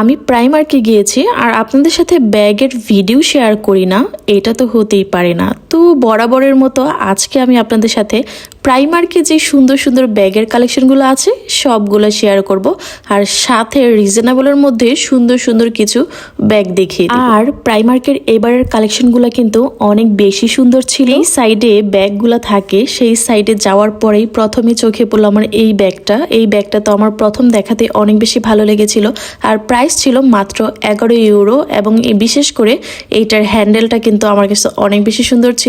আমি প্রাইমার্কে গিয়েছি আর আপনাদের সাথে ব্যাগের ভিডিও শেয়ার করি না, এটা তো হতেই পারে না। তো বরাবরের মতো আজকে আমি আপনাদের সাথে প্রাইমার্কে যে সুন্দর সুন্দর ব্যাগের কালেকশনগুলো আছে সবগুলো শেয়ার করব আর সাথে রিজনেবলের মধ্যে সুন্দর সুন্দর কিছু ব্যাগ দেখিয়ে দিই। আর প্রাইমার্কের এবারের কালেকশনগুলো কিন্তু অনেক বেশি সুন্দর ছিল। এই সাইডে ব্যাগগুলো থাকে সেই সাইডে যাওয়ার পরেই প্রথমে চোখে পড়ল আমার এই ব্যাগটা। এই ব্যাগটা তো আমার প্রথম দেখাতে অনেক বেশি ভালো লেগেছিল। আর প্রাইস ছিল মাত্র এগারো ইউরো এবং বিশেষ করে এইটার হ্যান্ডেলটা কিন্তু আমার কাছে অনেক বেশি সুন্দর ছিল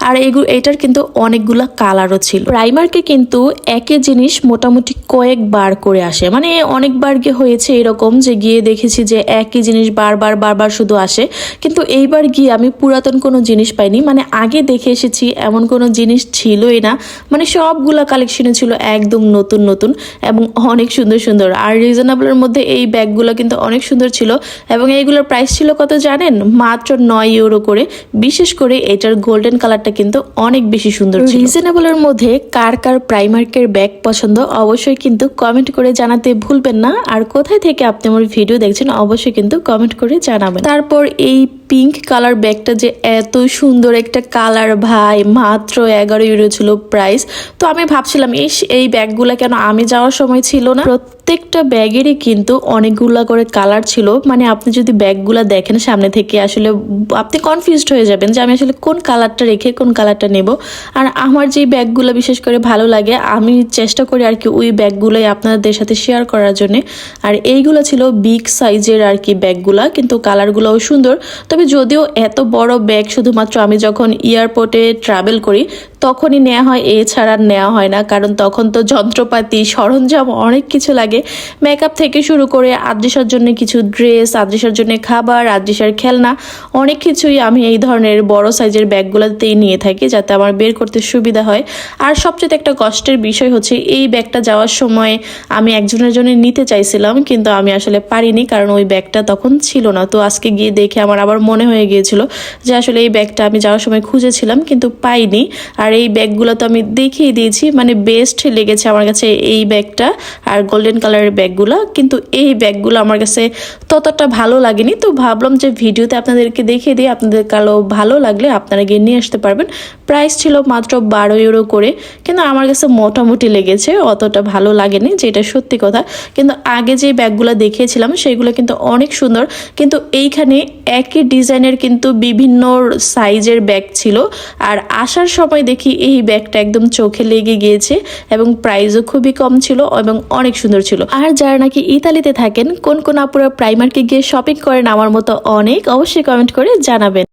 আর এইগুলো এটার কিন্তু অনেকগুলো কালারও ছিল। প্রাইমার্কে কিন্তু একই জিনিস মোটামুটি কয়েকবার করে আসে। মানে অনেকবার গিয়ে হয়েছে এরকম যে গিয়ে দেখেছি যে একই জিনিস বারবার বারবার শুধু আসে। কিন্তু এইবার গিয়ে আমি পুরাতন কোনো জিনিস পাইনি। মানে আগে দেখে এসেছি এমন কোনো জিনিস ছিলই না। মানে সবগুলা কালেকশনে ছিল একদম নতুন নতুন এবং অনেক সুন্দর সুন্দর। আর রিজনেবলের মধ্যে এই ব্যাগগুলো কিন্তু অনেক সুন্দর ছিল এবং এইগুলোর প্রাইস ছিল কত জানেন? মাত্র নয় ইউরো করে। বিশেষ করে এটার গোল্ডেন কালারটা কিন্তু অনেক বেশি সুন্দর রিজনেবলের মধ্যে কার কার প্রাইমার্কের ব্যাগ পছন্দ অবশ্যই কিন্তু কমেন্ট করে জানাতে ভুলবেন না। আর কোথায় থেকে আপনি আমার ভিডিও দেখছেন, অবশ্যই কিন্তু কমেন্ট করে জানাবেন। তারপর এই পিঙ্ক কালার ব্যাগটা যে এত সুন্দর একটা কালার ভাই, মাত্র এগারো ইউরো ছিল প্রাইস তো আমি ভাবছিলাম, ইস, এই ব্যাগগুলা কেন আমি যাওয়ার সময় ছিল না? প্রত্যেকটা ব্যাগেরই কিন্তু অনেকগুলা করে কালার ছিল। মানে আপনি যদি ব্যাগগুলা দেখেন সামনে থেকে, আসলে আপনি কনফিউজড হয়ে যাবেন যে আমি আসলে কোন কালারটা রেখে কোন কালারটা নেব। আর আমার যে ব্যাগগুলো বিশেষ করে ভালো লাগে, আমি চেষ্টা করি আর কি ওই ব্যাগগুলোই আপনাদের সাথে শেয়ার করার জন্য। আর এইগুলো ছিল বিগ সাইজের আর কি ব্যাগগুলা কিন্তু কালারগুলোও সুন্দর। তবে যদিও এত বড় ব্যাগ শুধুমাত্র আমি যখন এয়ারপোর্টে ট্রাভেল করি, তখনই নেওয়া হয়, এছাড়া নেওয়া হয় না। কারণ তখন তো যন্ত্রপাতি, সরঞ্জাম অনেক কিছু লাগে। মেকআপ থেকে শুরু করে আদ্রিসার জন্য কিছু ড্রেস আদ্রিসার জন্য খাবার আদ্রিসার খেলনা, অনেক কিছুই আমি এই ধরনের বড় সাইজের ব্যাগগুলোতেই নিয়ে থাকি যাতে আমার বের করতে সুবিধা হয়। আর সবচেয়ে একটা কষ্টের বিষয় হচ্ছে, এই ব্যাগটা যাওয়ার সময় আমি একজনের জন্য নিতে চাইছিলাম, কিন্তু আমি আসলে পারিনি, কারণ ওই ব্যাগটা তখন ছিল না। তো আজকে গিয়ে দেখে আমার আবার মনে হয়ে গিয়েছিল যে আসলে এই ব্যাগটা আমি যাওয়ার সময় খুঁজেছিলাম, কিন্তু পাইনি। আর এই ব্যাগগুলো তো আমি দেখিয়ে দিয়েছি মানে বেস্ট লেগেছে আমার কাছে এই ব্যাগটা আর গোল্ডেন কালারের ব্যাগগুলো। কিন্তু এই ব্যাগগুলো আমার কাছে ততটা ভালো লাগেনি। তো ভাবলাম যে ভিডিওতে আপনাদেরকে দেখিয়ে দিই, আপনাদের কালো ভালো লাগলে আপনারা গিয়ে নিয়ে আসতে পারবেন। প্রাইস ছিল মাত্র বারো ইউরো করে, কিন্তু আমার কাছে মোটামুটি লেগেছে, অতটা ভালো লাগেনি, যেটা সত্যি কথা। কিন্তু আগে যে ব্যাগগুলো দেখিয়েছিলাম, সেগুলো কিন্তু অনেক সুন্দর। কিন্তু এইখানে একই ডিজাইনের কিন্তু বিভিন্ন সাইজের ব্যাগ ছিল। আর আসার সময় দেখি এই ব্যাগটা একদম চোখে লেগে গিয়েছে এবং প্রাইসও খুবই কম ছিল এবং অনেক সুন্দর ছিল। আর যারা নাকি ইতালিতে থাকেন, কোন কোন আপুরা প্রাইমার্কে গিয়ে শপিং করেন, আমার মতো অনেক, অবশ্যই কমেন্ট করে জানাবেন।